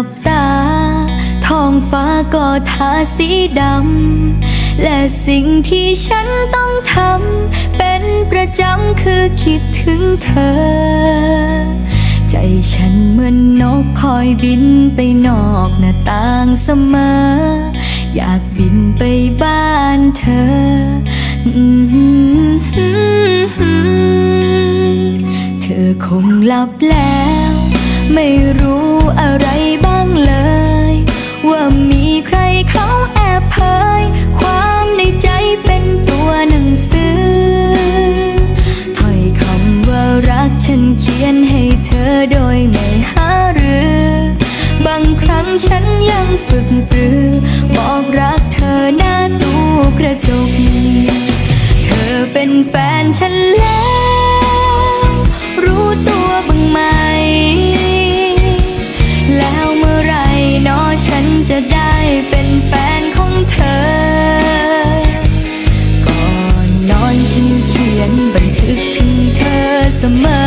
ลับตา ท้องฟ้าก็ทาสีดำ และสิ่งที่ฉันต้องทำ เป็นประจำคือคิดถึงเธอ ใจฉันเหมือนนกคอยบินไปนอกหน้าต่างเสมอ อยากบินไปบ้านเธอ เธอคงหลับแล้ว เขียนให้เธอโดยไม่หารือ บางครั้งฉันยังฝึกปรือ บอกรักเธอหน้าตู้กระจก เธอเป็นแฟนฉันแล้ว รู้ตัวบ้างไหม แล้วเมื่อไรนอฉันจะได้เป็นแฟนของเธอ ก่อนนอนฉันเขียนบันทึกถึงเธอเสมอ